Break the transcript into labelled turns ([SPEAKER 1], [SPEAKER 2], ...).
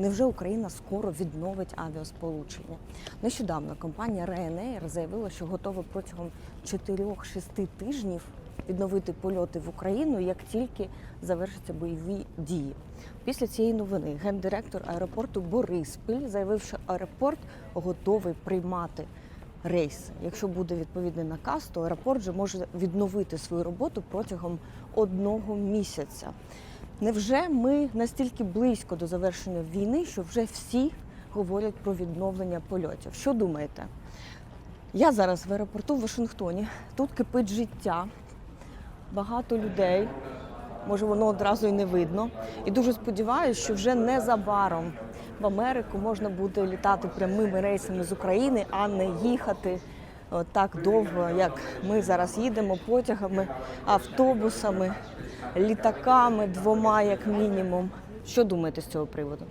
[SPEAKER 1] Невже Україна скоро відновить авіасполучення? Нещодавно компанія Ryanair заявила, що готова протягом 4-6 тижнів відновити польоти в Україну, як тільки завершаться бойові дії. Після цієї новини гендиректор аеропорту Бориспіль заявив, що аеропорт готовий приймати рейси. Якщо буде відповідний наказ, то аеропорт вже може відновити свою роботу протягом одного місяця. Невже ми настільки близько до завершення війни, що вже всі говорять про відновлення польотів? Що думаєте? Я зараз в аеропорту в Вашингтоні. Тут кипить життя, багато людей. Може, воно одразу і не видно. І дуже сподіваюся, що вже незабаром в Америку можна буде літати прямими рейсами з України, а не їхати так довго, як ми зараз їдемо потягами, автобусами, літаками двома, як мінімум. Що думаєте з цього приводу?